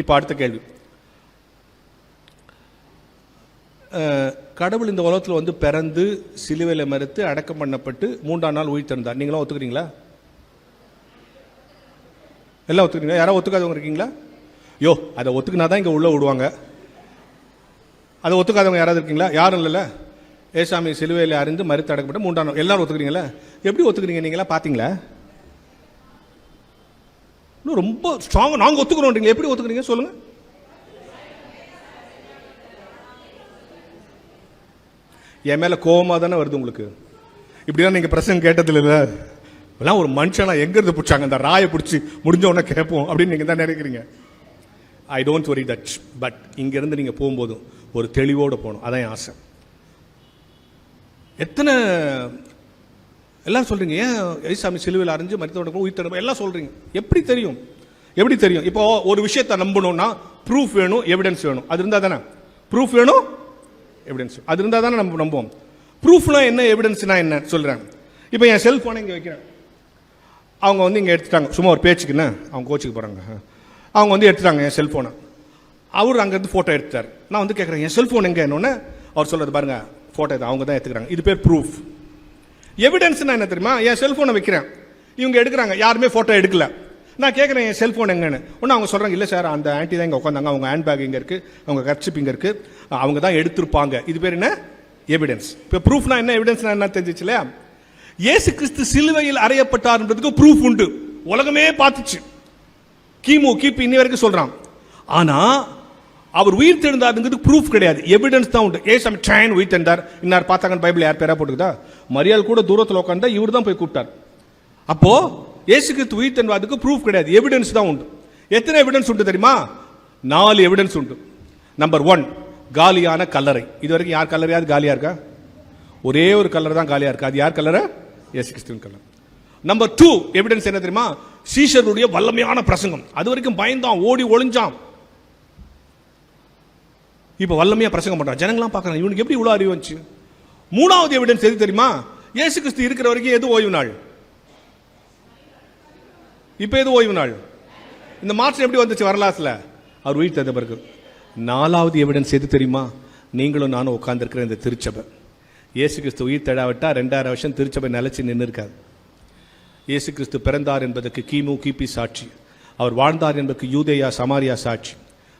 இப்போ அடுத்த கேள்வி. கடவுள் இந்த உலகத்தில் வந்து பிறந்து சிலுவையில் மறுத்து அடக்கம் பண்ணப்பட்டு மூன்றாம் நாள் உயிர்த்தெழுந்தார் நீங்களும் ஒத்துக்கிறீங்களா? எல்லாம் ஒத்துக்கிறீங்களா? யாராவது ஒத்துக்காதவங்க இருக்கீங்களா? யோ அதை ஒத்துக்கினா தான் இங்கே உள்ளே விடுவாங்க. அதை ஒத்துக்காதவங்க யாராவது இருக்கீங்களா? யாரும் இல்லைல்ல. ஏசாமி சிலுவையில் அறிந்து மறுத்து அடக்கப்பட்டு மூன்றாம் நாள். எல்லாரும் ஒத்துக்கிறீங்களா? எப்படி ஒத்துக்கிறீங்க? நீங்களாம் பார்த்தீங்களா இன்னும் ரொம்ப ஸ்ட்ராங்காக நாங்கள் ஒத்துக்கிறோன்றீங்க எப்படி ஒத்துக்கிறீங்க? சொல்லுங்க. என் மேலே கோபமாக தானே வருது உங்களுக்கு? இப்படிலாம் நீங்கள் பிரசங்க கேட்டதில்ல இல்ல? ஒரு மனுஷனா எங்கேருந்து பிடிச்சாங்க? அந்த ராயை பிடிச்சி முடிஞ்ச உடனே கேட்போம் அப்படின்னு நீங்கள் தான் நினைக்கிறீங்க. I don't worry that but இங்கேருந்து நீங்கள் போகும்போதும் ஒரு தெளிவோட போகணும். அதான் என் ஆசை. எத்தனை எல்லாம் சொல்கிறீங்க ஏன் ஐசாமி சிலுவையில் அரைஞ்சு மருத்துவ உயிர்த்தெழும்ப எல்லாம் சொல்கிறீங்க எப்படி தெரியும்? எப்படி தெரியும்? இப்போ ஒரு விஷயத்தை நம்பணும்னா ப்ரூஃப் வேணும் எவிடன்ஸ் வேணும். அது இருந்தால் தானே? ப்ரூஃப் வேணும் எவிடன்ஸ் அது இருந்தால் தானே நம்ம நம்புவோம். ப்ரூஃப்னா என்ன எவிடன்ஸ்னா என்ன? சொல்கிறேன் இப்போ என் செல்ஃபோனை இங்கே வைக்கிறேன். அவங்க வந்து இங்கே எடுத்துட்டாங்க. சும்மா ஒரு பேச்சுக்குன்னு அவங்க கோச்சுக்கு போகிறாங்க அவங்க வந்து எடுத்துட்டாங்க என் செல்ஃபோனை அவர் அங்கேருந்து ஃபோட்டோ எடுத்தார் நான் வந்து கேட்குறேன் என் செல்ஃபோன் எங்கே? என்னொன்னு அவர் சொல்கிறது பாருங்க ஃபோட்டோ இதை அவங்க தான் எடுத்துக்கிறாங்க. இது பேர் ப்ரூஃப் எவிடன்ஸ்னா என்ன தெரியுமா? என் செல்ஃபோனை வைக்கிறேன். இவங்க எடுக்கிறாங்க. யாருமே ஃபோட்டோ எடுக்கல. நான் கேட்குறேன் என் செல்ஃபோன் எங்கன்னு? ஒன்று அவங்க சொல்கிறாங்க இல்லை சார் அந்த ஆன்ட்டி தான் இங்கே உட்காந்தாங்க அவங்க ஹேண்ட் பேக் இங்கே இருக்குது அவங்க கர்ச்சிப் இங்கே இருக்குது அவங்க தான் எடுத்திருப்பாங்க. இது பேர் என்ன? எவிடன்ஸ் இப்போ ப்ரூஃப்னா என்ன? எவிடன்ஸ்னா என்ன தெரிஞ்சிச்சு இல்லையா? இயேசு கிறிஸ்து சிலுவையில் அறையப்பட்டார்ன்றதுக்கு ப்ரூஃப் உண்டு. உலகமே பார்த்துச்சு. கிமு கிபி இன்னி வரைக்கும் சொல்கிறான் ஆனால் அவர் உயிர் தெழுந்தாருங்கிறது ப்ரூஃப் கிடையாது. எவிடன்ஸ் தான் உண்டு. ஏசாமி ட்ரைன் உயிர் தெழுந்தார். இன்னார் பார்த்தாங்கன்னு பைபிள் யார் பேராக போட்டுக்குதா? மரியாள் கூட தூரத்தில் உட்காந்தா இவர் தான் போய் கூப்பிட்டார். அப்போது ஏசு கிறிஸ்து உயிர் தெழுவாதுக்கு ப்ரூஃப் கிடையாது. எவிடன்ஸ் தான் உண்டு. எத்தனை எவிடன்ஸ் உண்டு தெரியுமா? நாலு எவிடன்ஸ் உண்டு. நம்பர் ஒன் காலியான கல்லறை. இது வரைக்கும் யார் கல்லறையாவது காலியாக இருக்கா? ஒரே ஒரு கலர் தான் காலியாக இருக்கா? அது யார் கல்லறை? இயேசு கிறிஸ்துவின் கலர் நம்பர் டூ எவிடன்ஸ் என்ன தெரியுமா? சீஷருடைய வல்லமையான பிரசங்கம். அது வரைக்கும் பயந்தான் ஓடி ஒளிஞ்சான். இப்போ வல்லமையாக பிரசங்கம் பண்றான் ஜனங்களாம் பார்க்குறாங்க இவனுக்கு எப்படி இவ்வளோ அறிவு வந்துச்சு? மூணாவது எவிடன்ஸ் எது தெரியுமா? இயேசு கிறிஸ்து இருக்கிற வரைக்கும் எது ஓய்வு நாள்? இப்போ எது ஓய்வு நாள்? இந்த மாற்றம் எப்படி வந்துச்சு வரலாற்றுல? அவர் உயிர் தந்த பிறகு. நாலாவது எவிடன்ஸ் எது தெரியுமா? நீங்களும் நானும் உட்காந்துருக்கிற இந்த திருச்சபை. இயேசு கிறிஸ்து உயிர் தடாவிட்டா ரெண்டாயிரம் வருஷம் திருச்சபை நிலச்சி நின்று இருக்காது இயேசு கிறிஸ்து பிறந்தார் என்பதற்கு கிமு கிபி சாட்சி. அவர் வாழ்ந்தார் என்பதற்கு யூதேயா சமாரியா சாட்சி.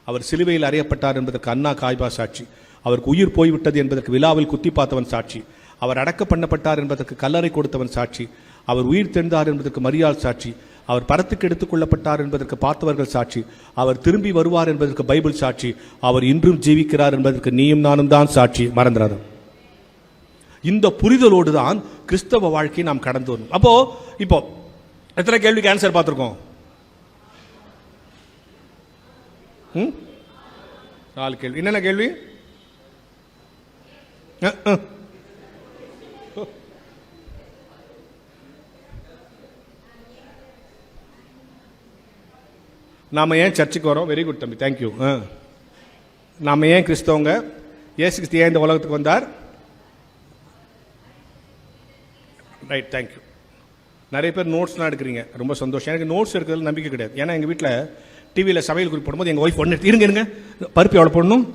அவர் சிலுவையில் அறையப்பட்டார் என்பதற்கு அண்ணா காய்பா சாட்சி. அவருக்கு உயிர் போய்விட்டது என்பதற்கு விழாவில் குத்தி பார்த்தவன் சாட்சி. அவர் அடக்க பண்ணப்பட்டார் என்பதற்கு கல்லறை கொடுத்தவன் சாட்சி. அவர் உயிர் தெழுந்தார் என்பதற்கு மரியாள் சாட்சி. அவர் பரத்துக்கு எடுத்துக் கொள்ளப்பட்டார் என்பதற்கு பார்த்தவர்கள் சாட்சி. அவர் திரும்பி வருவார் என்பதற்கு பைபிள் சாட்சி. அவர் இன்றும் ஜீவிக்கிறார் என்பதற்கு நீயும் நானும் தான் சாட்சி. மறந்துடாத. இந்த புரிதலோடு தான் கிறிஸ்தவ வாழ்க்கையை நாம் கடந்து வரணும். அப்போ இப்போ எத்தனை கேள்விக்கு ஆன்சர் பார்த்துருக்கோம்? ம்? நாலு கேள்வி. என்னென்ன கேள்வி? நாம் ஏன் சர்ச்சுக்கு வரோம்? வெரி குட் தம்பி. தேங்க்யூ நாம ஏன் கிறிஸ்தவங்க? ஏசு கிறிஸ்து ஏன் இந்த உலகத்துக்கு வந்தார்? ரைட் தேங்க்யூ நிறைய பேர் நோட்ஸ்லாம் எடுக்கிறீங்க. ரொம்ப சந்தோஷம். எனக்கு நோட்ஸ் எடுக்கிறதுல நம்பிக்கை கிடையாது. ஏன்னா எங்கள் வீட்டில் டிவியில் சமையல் குறிப்பு போடும்போது எங்கள் ஒய்ஃப் ஒன்று இருங்க இருங்க. பருப்பு எவ்வளோ போடணும்?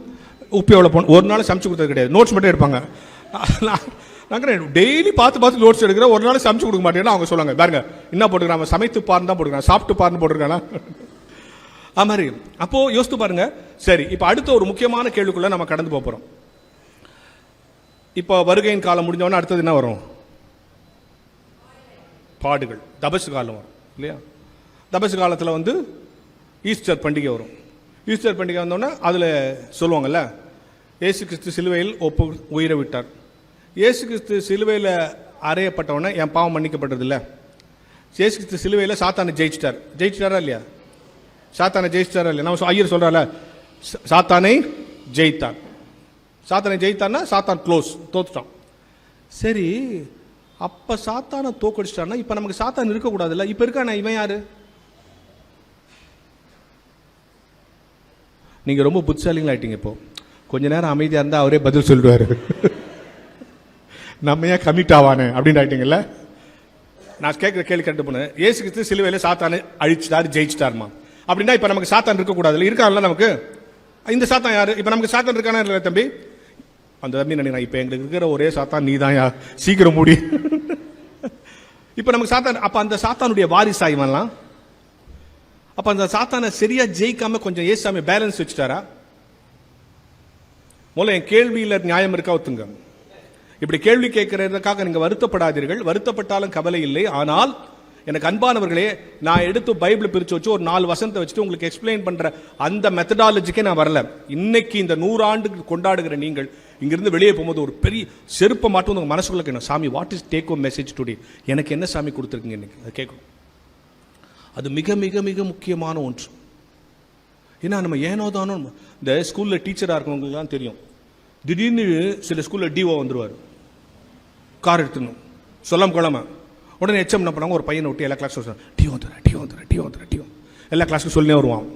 உப்பு எவ்வளோ போடணும்? ஒரு நாள் சமைச்சு கொடுத்தது கிடையாது. நோட்ஸ் மட்டும் எடுப்பாங்க. நாங்கள் டெய்லி பார்த்து பார்த்து நோட்ஸ் எடுக்கிறேன் ஒரு நாள் சமைச்சு கொடுக்க மாட்டேன்னா அவங்க சொல்லுவாங்க. பாருங்க என்ன போட்டுக்கிறான் சமைத்து பாருன்னு தான் போட்டுக்கிறான் சாப்பிட்டு பாருன்னு போட்டிருக்கானா அது மாதிரி. அப்போது யோசித்து பாருங்க. சரி இப்போ அடுத்த ஒரு முக்கியமான கேள்விக்குள்ளே நம்ம கடந்து போக போகிறோம் இப்போ வருகையின் காலம் முடிஞ்சவொடனே அடுத்தது என்ன வரும்? பாடுகள். தபசு காலம் வரும். இல்லையா? தபசு காலத்தில் வந்து ஈஸ்டர் பண்டிகை வரும். ஈஸ்டர் பண்டிகை வந்தோடனே அதில் சொல்லுவாங்கல்ல ஏசு கிறிஸ்து சிலுவையில் ஒப்பு உயிரை விட்டார். ஏசு கிறிஸ்து சிலுவையில் அறையப்பட்டவொடனே என் பாவம் மன்னிக்கப்பட்டது இல்லை கிறிஸ்து சிலுவையில் சாத்தானை ஜெயிச்சிட்டார். ஜெயிச்சிட்டாரா இல்லையா? சாத்தானை ஜெயிச்சிட்டாரா இல்லையா? நம்ம ஐயர் சொல்றால சாத்தானை ஜெயித்தார். சாத்தானை ஜெயித்தான்னா சாத்தான் க்ளோஸ் தோத்துட்டான். சரி அப்போ சாத்தானை தோக்கடிச்சிட்டான்னா இப்போ நமக்கு சாத்தான் இருக்கக்கூடாதுல்ல? இப்போ இருக்கானே இவன் யாரு? நீங்கள் ரொம்ப புத்திசாலிங்களா ஆயிட்டீங்க இப்போ. கொஞ்ச நேரம் அமைதியாக இருந்தால் அவரே பதில் சொல்லுவார். நம்ம ஏன் கமிட் ஆவானே அப்படின்னு ஆகிட்டீங்கல்ல நான் கேட்குற கேள்வி கண்டு போனேன். ஏசு கிறிஸ்து சிலுவையில் சாத்தானு அழிச்சிட்டாரு ஜெயிச்சிட்டாருமா? அப்படின்னா இப்போ நமக்கு சாத்தான் இருக்கக்கூடாதுல்ல இருக்காங்கல்ல நமக்கு? இந்த சாத்தான் யார்? இப்போ நமக்கு சாத்தான் இருக்கானா இல்லை தம்பி? அந்த தம்பி நினைக்கிறேன்? இப்போ எங்களுக்கு இருக்கிற ஒரே சாத்தான் நீ தான் சீக்கிரம் மூடி. இப்போ நமக்கு சாத்தான் அப்போ அந்த சாத்தானுடைய வாரிசா அப்போ அந்த சாத்தானை சரியாக ஜெயிக்காமல் கொஞ்சம் ஏசாமி பேலன்ஸ் வச்சுட்டாரா? முதல்ல என் கேள்வியில் நியாயம் இருக்கா ஒத்துங்க. இப்படி கேள்வி கேட்கறதுக்காக நீங்கள் வருத்தப்படாதீர்கள். வருத்தப்பட்டாலும் கவலை இல்லை. ஆனால் எனக்கு அன்பானவர்களே நான் எடுத்து பைபிள் பிரித்து வச்சு ஒரு நாலு வசனத்தை வச்சுட்டு உங்களுக்கு எக்ஸ்பிளைன் பண்ணுற அந்த மெத்தடாலஜிக்கே நான் வரல. இன்னைக்கு இந்த நூறாண்டு கொண்டாடுகிற நீங்கள் இங்கிருந்து வெளியே போகும்போது ஒரு பெரிய செருப்பை மாட்டும் உங்கள் மனசுக்குள்ள கேட்கணும். சாமி what is take home message today எனக்கு என்ன சாமி கொடுத்துருக்கீங்க இன்னைக்கு? அதை கேட்கணும். அது மிக மிக மிக முக்கியமான ஒன்று. ஏன்னா நம்ம ஏனோ தானோ இந்த ஸ்கூலில் டீச்சராக இருக்கிறவங்களுக்குலாம் தெரியும். திடீர்னு சில ஸ்கூலில் டிஓ வந்துடுவார் கார் எடுத்துணும் சொல்லாம கொள்ளாம. உடனே எச்எம் என்ன பண்ணாங்க ஒரு பையனை விட்டு எல்லா கிளாஸ் சொல்லுவாங்க டிஓ வந்துடுற டிஓ வந்துடுற டிஓ வந்துடுற டிஓ எல்லா கிளாஸுக்கும் சொல்லி வருவான்.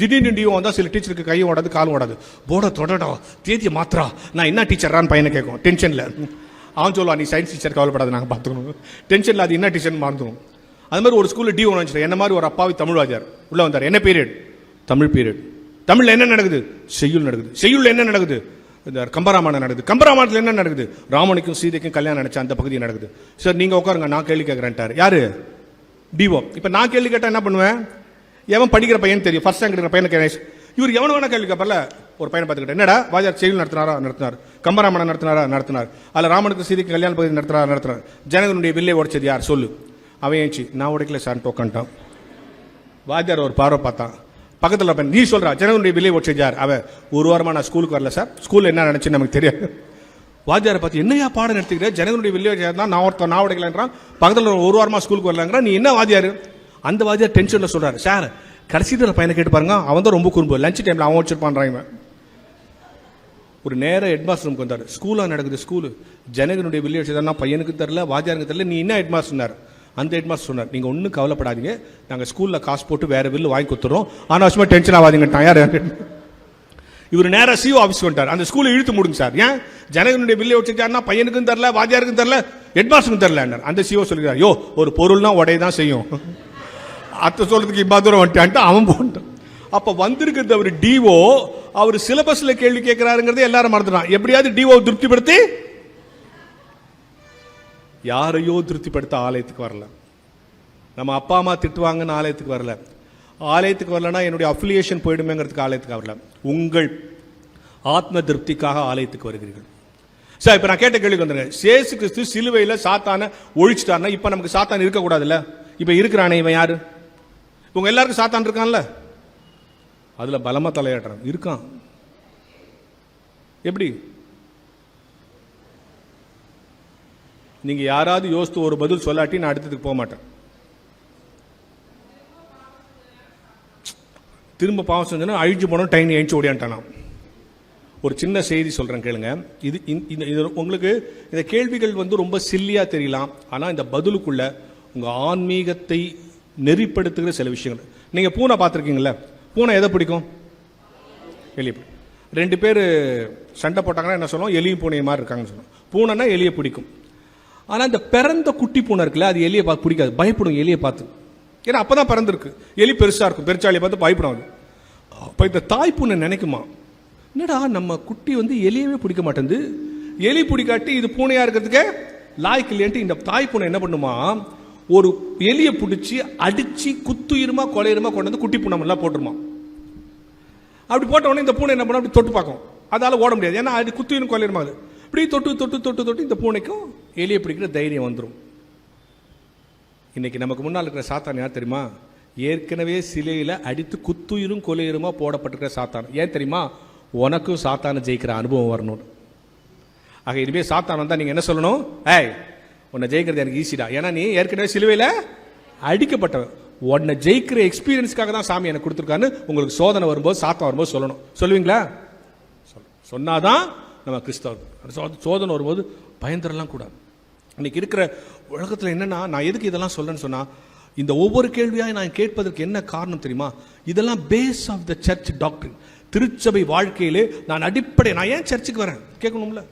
திடீர்னு டிஓ வந்தால் சில டீச்சருக்கு கையும் ஓடாது காலும் ஓடாது. போட தொடடா தேதியை மாத்திரா நான் என்ன டீச்சரான்னு பையனை கேட்கும். டென்ஷனில் அவன் சொல்லுவான் நீ சயின்ஸ் டீச்சர் கவலைப்படாது நாங்கள் பார்த்துக்கணும் டென்ஷனில் அது என்ன டீச்சர்னு மறந்துடும் அது மாதிரி ஒரு ஸ்கூலில் டிஓ வந்துச்சு என்ன மாதிரி ஒரு அப்பாவி தமிழ் வாத்தியார்? உள்ளே வந்தார். என்ன பீரியட் தமிழ் பீரியட் தமிழில் என்ன நடக்குது? செய்யுள் நடக்குது. செய்யுள் என்ன நடக்குது? இந்த கம்பராமாயணம் நடக்குது. கம்பராமாயணத்தில் என்ன நடக்குது? ராமனுக்கும் சீதைக்கும் கல்யாணம் நினச்சா அந்த பகுதி நடக்குது. சார் நீங்கள் உட்காருங்க நான் கேள்வி கேட்கறேன்ட்டார். யார்? டிஓ இப்போ நான் கேள்வி கேட்டால் என்ன பண்ணுவேன்? எவன் படிக்கிற பையன் தெரியும். ஃபர்ஸ்ட் ரேங்க் எடுக்கிற பையனுக்கு என்ன- இவர் எவன் வேணா கேள்வி கேட்பல ஒரு பையனை பார்த்துக்கிட்டேன் என்னடா? வாஜார் செய்யுள் நடத்தினாரா? நடத்தினார். கம்பராமாயணம் நடத்தினாரா? நடத்தினார். அதில் ராமனுக்கு சீதைக்கு கல்யாண பகுதி நடத்தினாரா? நடத்தினார். ஜனகனுடைய வில்லை உடைச்சது யார்? சொல்லு. அவன் ஏஞ்சி நான் உடைக்கல சார் உட்காந்துட்டான் வாத்தியார் ஒரு பார்வை பார்த்தான். பக்கத்தில் இருப்பேன் நீ சொல்கிறா ஜனகனுடைய விலை உடைச்சது அவன் ஒரு வாரமாக நான் ஸ்கூலுக்கு வரல சார். ஸ்கூலில் என்ன நினச்சி நமக்கு தெரியாது. வாத்தியாரை பார்த்து என்னையா பாடம் எடுத்துக்கிறேன் ஜனகனுடைய வில்லை தான் நான் ஒருத்தன் நான் உடைக்கலன்றான். பக்கத்தில் ஒரு வாரமாக ஸ்கூலுக்கு வரலங்கிறான் நீ என்ன வாத்தியார்? அந்த வாத்தியார் டென்ஷனில் சொல்கிறார் சார் கடைசி பையனை கேட்டு பாருங்க அவன் தான் ரொம்ப குறும்பு. லஞ்ச் டைம்ல அவன் வச்சிருப்பான்றான் இவன். ஒரு நேர ஹெட்மாஸ்டர் ரூமுக்கு வந்தார். ஸ்கூலாக நடக்குது ஸ்கூலு ஜனகனுடைய வில்லேஜ் தான் பையனுக்கு தெரில வாத்தியாருக்கு தெரில நீ என்ன ஹெட்மாஸ்டர்னார் அந்த அந்த ஹெட்மாஸ்டர் சொன்னார். நீங்கள் ஒன்றும் கவலைப்படாதீங்க. நாங்கள் ஸ்கூலில் காசு போட்டு வேறு வில்லு வாங்கி கொடுத்துறோம். அனாவசியமா டென்ஷன் ஆகாதீங்கட்டான் யார்? இவர் நேராக சிஓ ஆஃபீஸ் வந்துட்டார். அந்த ஸ்கூலை இழுத்து முடிங்க சார். ஏன்? ஜனகனுடைய பில்லை வச்சுட்டாருன்னா பையனுக்கும் தரல வாத்தியாருக்கும் தெரில ஹெட்மாஸ்டருக்கும் தரல அந்த சிஓ சொல்லிக்கிறார் யோ ஒரு பொருள்னா உடைய தான் செய்யும். அத்தை சொல்கிறதுக்கு இவ்வளோ தூரம் வந்துட்டான்ட்டு அவன் போன்ட்டான் அப்போ வந்திருக்கிறது அவர் டிஓ அவர் சிலபஸில் கேள்வி கேட்கிறாருங்கிறதை எல்லாரும் மறந்துட்டான் எப்படியாவது டிஓ திருப்திப்படுத்தி யாரையோ திருப்திப்படுத்த ஆலயத்துக்கு வரல. நம்ம அப்பா அம்மா திட்டுவாங்கன்னு ஆலயத்துக்கு வரல. ஆலயத்துக்கு வரலன்னா என்னுடைய அஃபிலியேஷன் போயிடுமேங்கிறதுக்கு ஆலயத்துக்கு வரல. உங்கள் ஆத்ம திருப்திக்காக ஆலயத்துக்கு வருகிறீர்கள். சார் இப்போ நான் கேட்ட கேள்விக்கு வந்துருங்க. சேசு கிறிஸ்து சிலுவையில் சாத்தானை ஒழிச்சிட்டாருன்னா இப்போ நமக்கு சாத்தான் இருக்கக்கூடாதுல்ல? இப்போ இருக்கிறானே இவன் யார்? இவங்க எல்லாருக்கும் சாத்தான் இருக்கான்ல? அதில் பலமாக தலையாடுறான் இருக்கான். எப்படி? நீங்க யாராவது யோசித்து ஒரு பதில் சொல்லாட்டி நான் அடுத்ததுக்கு போக மாட்டேன். திரும்ப பாவம் செஞ்சோன்னா அழிஞ்சு போனோம் டைம் எழுச்சி ஓடியான்ட்டானாம் ஒரு சின்ன செய்தி சொல்றேன் கேளுங்க. இது இந்த- இது உங்களுக்கு இந்த கேள்விகள் வந்து ரொம்ப சில்லியா தெரியலாம். ஆனா இந்த பதிலுக்குள்ள உங்க ஆன்மீகத்தை நெறிப்படுத்துகிற சில விஷயங்கள். நீங்க பூனை பார்த்துருக்கீங்களா பூனை எதை பிடிக்கும்? எலி ரெண்டு பேர் சண்டை போட்டாங்கன்னா என்ன சொல்லுவோம்? எலியும் பூனையை மாதிரி இருக்காங்கன்னு சொல்லுவோம். பூனைனா எலியை பிடிக்கும். ஆனால் இந்த பிறந்த குட்டி பூனை இருக்குல்ல அது எலியை பார்த்து பிடிக்காது. பயப்படும் எலியை பார்த்து. ஏன்னா அப்போ தான் பிறந்திருக்கு. எலி பெருசாக இருக்கும். பெருச்சாலியை பார்த்து பயப்படும் அது. அப்போ இந்த தாய் பூனை நினைக்குமா? என்னடா நம்ம குட்டி வந்து எலியவே பிடிக்க மாட்டேங்குது. எலி பிடிக்காட்டி இது பூனையாக இருக்கிறதுக்கே லாய்க்கு இல்லையன்ட்டு இந்த தாய் பூனை என்ன பண்ணுமா? ஒரு எலியை பிடிச்சி அடித்து குத்துயிருமா கொலையுமா கொண்டு வந்து குட்டி பூனை எல்லாம் போட்டுருமா. அப்படி போட்ட உடனே இந்த பூனை என்ன பண்ணும்? அப்படி தொட்டு பார்க்கும். அதால் ஓட முடியாது. ஏன்னா அது குத்துயிரும் கொலையுமா அது? இப்படி தொட்டு தொட்டு தொட்டு தொட்டு இந்த பூனைக்கும் எலியை பிடிக்கிற தைரியம் வந்துடும் இன்றைக்கி நமக்கு முன்னால் இருக்கிற சாத்தான் யார் தெரியுமா? ஏற்கனவே சிலையில் அடித்து குத்துயிரும் கொலையுருமா போடப்பட்டிருக்கிற சாத்தான். ஏன் தெரியுமா? உனக்கும் சாத்தானை ஜெயிக்கிற அனுபவம் வரணும் ஆக இனிமேல் சாத்தான் வந்தால் நீங்கள் என்ன சொல்லணும்? ஏய் உன்னை ஜெயிக்கிறது எனக்கு ஈஸிடா ஏன்னா நீ ஏற்கனவே சிலுவையில் அடிக்கப்பட்டவன். உன்னை ஜெயிக்கிற எக்ஸ்பீரியன்ஸ்க்காக தான் சாமி எனக்கு கொடுத்துருக்கான்னு உங்களுக்கு சோதனை வரும்போது சாத்தான் வரும்போது சொல்லணும். சொல்லுவீங்களா? சொல். சொன்னாதான் நம்ம கிறிஸ்தவர் சோதனை வரும்போது பயந்துடலாம் கூடாது இன்னைக்கு இருக்கிற உலகத்தில் என்னென்னா நான் எதுக்கு இதெல்லாம் சொல்கிறேன்னு சொன்னால் இந்த ஒவ்வொரு கேள்வியாக நான் கேட்பதற்கு என்ன காரணம் தெரியுமா? இதெல்லாம் base of the church doctor திருச்சபை வாழ்க்கையிலே நான் அடிப்படை நான் ஏன் சர்ச்சுக்கு வரேன்? கேட்கணும்ல.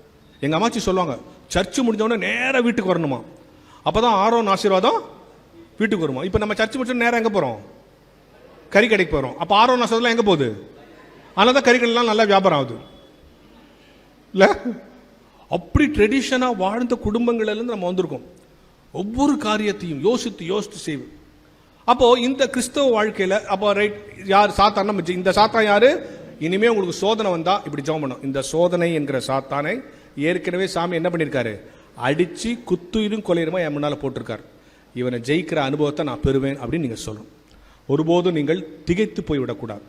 எங்கள் அம்மாச்சி சொல்லுவாங்க சர்ச்சு முடிஞ்சவொடனே நேராக வீட்டுக்கு வரணுமா? அப்போ தான் ஆரோன் ஆசீர்வாதம் வீட்டுக்கு வருமா? இப்போ நம்ம சர்ச் முடிச்சோம் நேராக எங்கே போகிறோம் கறி கடைக்கு போகிறோம் அப்போ ஆரோன் ஆசீர்வாதம் எங்கே போகுது? அதனால தான் கறிக்கடைலாம் நல்லா வியாபாரம் ஆகுது. இல்லை? அப்படி ட்ரெடிஷனாக வாழ்ந்த குடும்பங்கள்லேருந்து நம்ம வந்திருக்கோம். ஒவ்வொரு காரியத்தையும் யோசித்து யோசித்து செய்வோம். அப்போது இந்த கிறிஸ்தவ வாழ்க்கையில் அப்போ ரைட் யார் சாத்தான் நம்ம ஜெ- இந்த சாத்தான் யார்? இனிமேல் உங்களுக்கு சோதனை வந்தால் இப்படி ஜோம் பண்ணும். இந்த சோதனை என்கிற சாத்தானை ஏற்கனவே சாமி என்ன பண்ணியிருக்காரு அடித்து குத்துயிரும் கொலையுமா என் முன்னால் போட்டிருக்கார். இவனை ஜெயிக்கிற அனுபவத்தை நான் பெறுவேன் அப்படின்னு நீங்கள் சொல்லணும். ஒருபோதும் நீங்கள் திகைத்து போய்விடக்கூடாது.